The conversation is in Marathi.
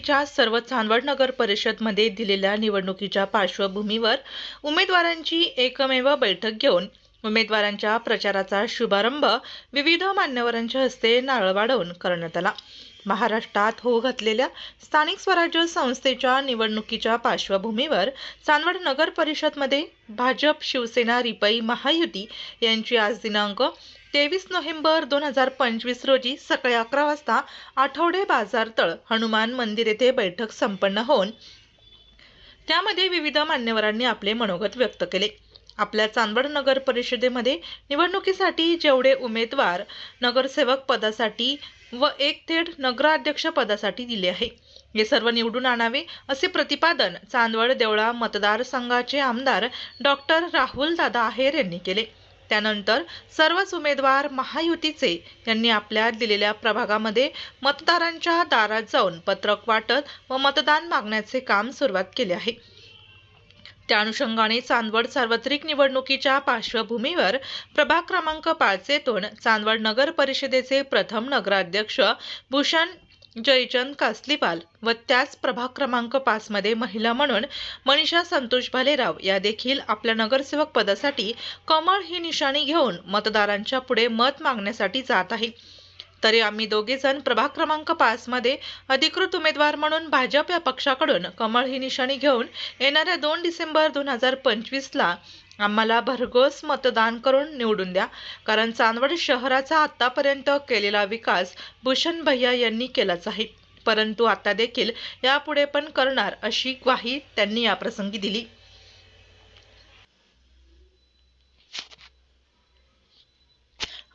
महायुतीच्या सर्व चांदवड नगर परिषदमध्ये दिलेल्या निवडणुकीच्या पार्श्वभूमीवर उमेदवारांची एकमेव बैठक घेऊन उमेदवारांच्या प्रचाराचा शुभारंभ विविध मान्यवरांच्या हस्ते नारळ वाढवून करण्यात आला. महाराष्ट्रात होऊ घातलेल्या स्थानिक स्वराज्य संस्थेच्या निवडणुकीच्या पार्श्वभूमीवर चांदवड नगर परिषदमध्ये भाजप शिवसेना रिपाई महायुती यांची आज दिनांक तेवीस नोव्हेंबर दोन हजार पंचवीस रोजी सकाळी अकरा वाजता आठवडे बाजारतळ हनुमान मंदिर येथे बैठक संपन्न होऊन त्यामध्ये विविध मान्यवरांनी आपले मनोगत व्यक्त केले. आपल्या चांदवड नगर परिषदेमध्ये निवडणुकीसाठी जेवढे उमेदवार नगरसेवक पदासाठी व एक थेट नगराध्यक्ष पदासाठी दिले आहे. हे सर्व निवडून आणावे असे प्रतिपादन चांदवड देवळा मतदारसंघाचे आमदार डॉक्टर राहुल दादा आहेर यांनी केले. त्यानंतर सर्वच उमेदवार महायुतीचे यांनी आपल्या दिलेल्या प्रभागामध्ये मतदारांच्या दारात जाऊन पत्रक वाटत व मतदान मागण्याचे काम सुरुवात केले आहे. त्या अनुषंगाने चांदवड सार्वत्रिक निवडणुकीच्या पार्श्वभूमीवर प्रभाग क्रमांक पाच येथून चांदवड नगर परिषदेचे प्रथम नगराध्यक्ष भूषण जयचंद कासलीपाल व त्याच प्रभाग क्रमांक पाचमध्ये महिला म्हणून मनीषा संतोष भालेराव या देखील आपल्या नगरसेवक पदासाठी कमळ ही निशाणी घेऊन मतदारांच्या पुढे मत मागण्यासाठी जात आहे. तरी आम्ही दोघेजण प्रभाग क्रमांक पाचमध्ये अधिकृत उमेदवार म्हणून भाजप या पक्षाकडून कमळ ही निशाणी घेऊन येणाऱ्या दोन डिसेंबर दोन हजार पंचवीसला आम्हाला भरघोस मतदान करून निवडून द्या. कारण चांदवड शहराचा आतापर्यंत केलेला विकास भूषण भैया यांनी केलाच आहे. परंतु आता देखील यापुढे पण करणार अशी ग्वाही त्यांनी याप्रसंगी दिली.